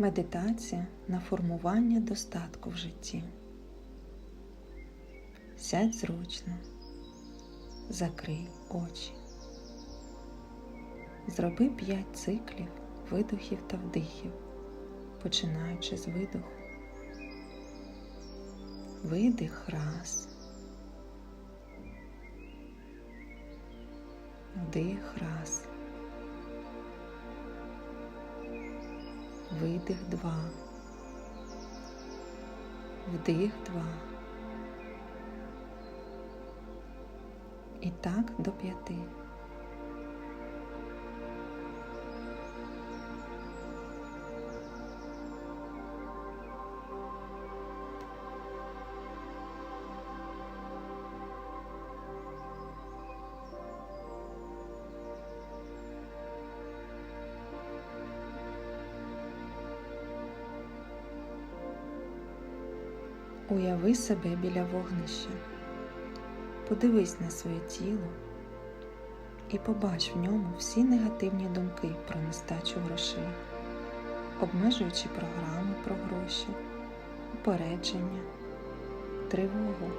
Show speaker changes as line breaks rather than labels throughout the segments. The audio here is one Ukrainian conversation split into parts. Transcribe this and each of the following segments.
Медитація на формування достатку в житті. Сядь зручно, закрий очі. Зроби 5 циклів видохів та вдихів, починаючи з видоху. Видих раз. Вдих раз. Видих два. Вдих два. І так до п'яти. Уяви себе біля вогнища, подивись на своє тіло і побач в ньому всі негативні думки про нестачу грошей, обмежуючи програми про гроші, упередження, тривогу.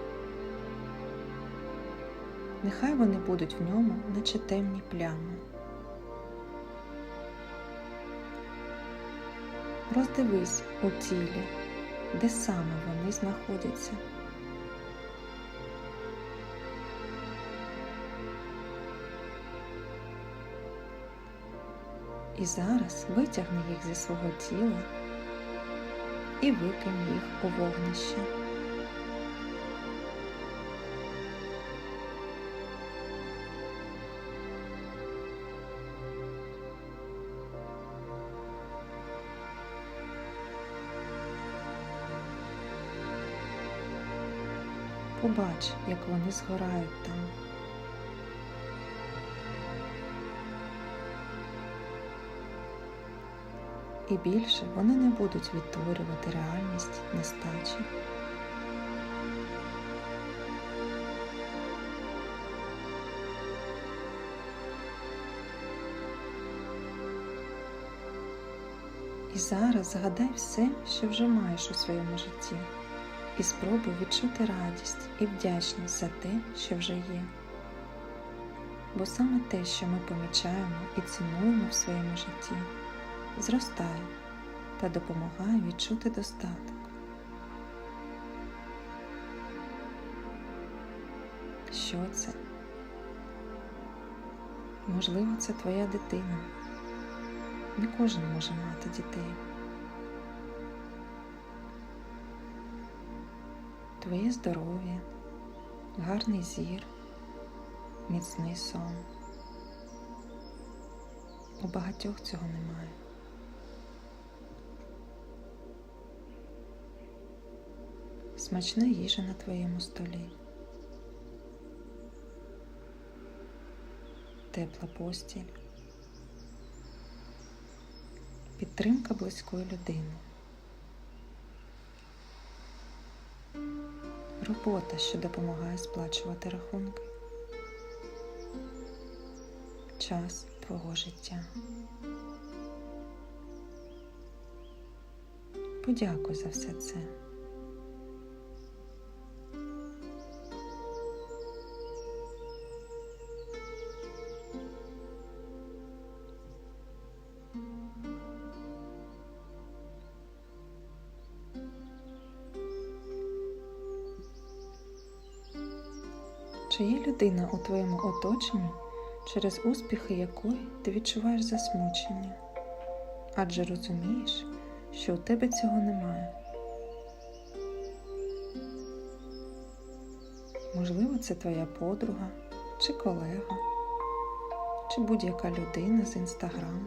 Нехай вони будуть в ньому, наче темні плями. Роздивись у тілі де саме вони знаходяться. І зараз витягни їх зі свого тіла і викинь їх у вогнище. Побач, як вони згорають там. І більше вони не будуть відтворювати реальність нестачі. І зараз згадай все, що вже маєш у своєму житті і спробуй відчути радість і вдячність за те, що вже є. Бо саме те, що ми помічаємо і цінуємо в своєму житті, зростає та допомагає відчути достаток. Що це? Можливо, це твоя дитина. Не кожен може мати дітей. Твоє здоров'я, гарний зір, міцний сон. У багатьох цього немає. Смачна їжа на твоєму столі, тепла постіль, підтримка близької людини. Робота, що допомагає сплачувати рахунки. Час твого життя. Подякуй за все це. Чи є людина у твоєму оточенні, через успіхи якої ти відчуваєш засмучення? Адже розумієш, що у тебе цього немає. Можливо, це твоя подруга, чи колега, чи будь-яка людина з інстаграму.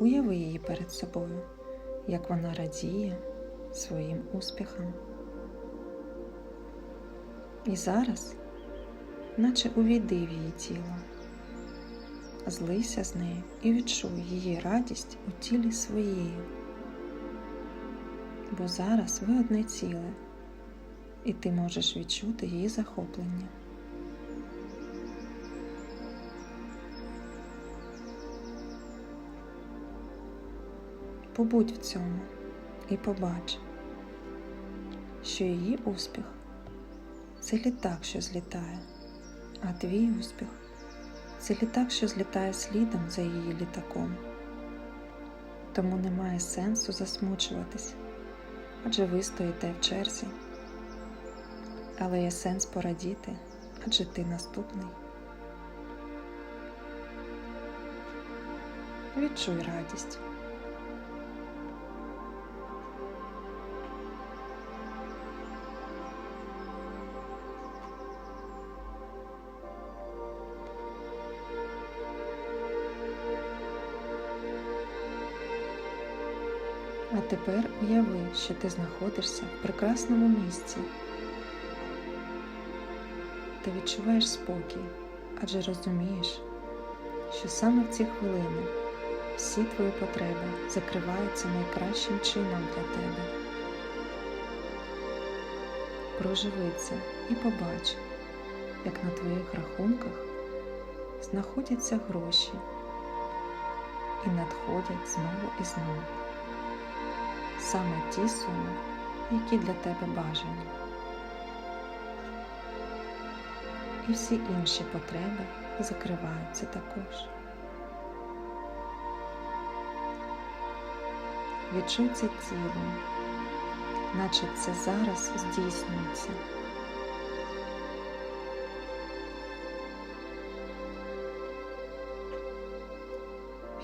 Уяви її перед собою, як вона радіє своїм успіхам. І зараз, наче увійди в її тіло, злися з нею і відчуй її радість у тілі своєю. Бо зараз ви одне ціле, і ти можеш відчути її захоплення. Побудь в цьому і побач, що її успіх це літак, що злітає, а твій успіх це літак, що злітає слідом за її літаком. Тому немає сенсу засмучуватись, адже ви стоїте в черзі. Але є сенс порадіти, адже ти наступний. Відчуй радість. А тепер уяви, що ти знаходишся в прекрасному місці. Ти відчуваєш спокій, адже розумієш, що саме в ці хвилини всі твої потреби закриваються найкращим чином для тебе. Проживи це і побач, як на твоїх рахунках знаходяться гроші і надходять знову і знову. Саме ті суми, які для тебе бажані. І всі інші потреби закриваються також. Відчуй це наче це зараз здійснюється.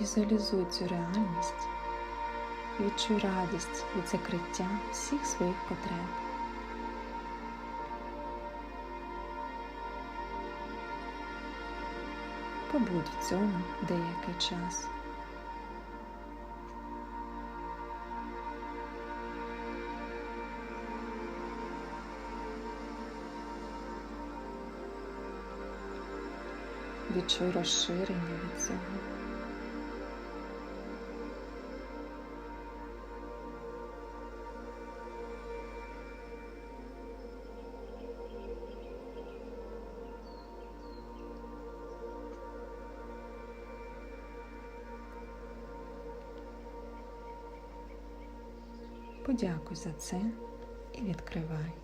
Візуалізуй цю реальність, відчуй радість від закриття всіх своїх потреб. Побудь в цьому деякий час. Відчуй розширення від цього. Подякуй за це і відкривай.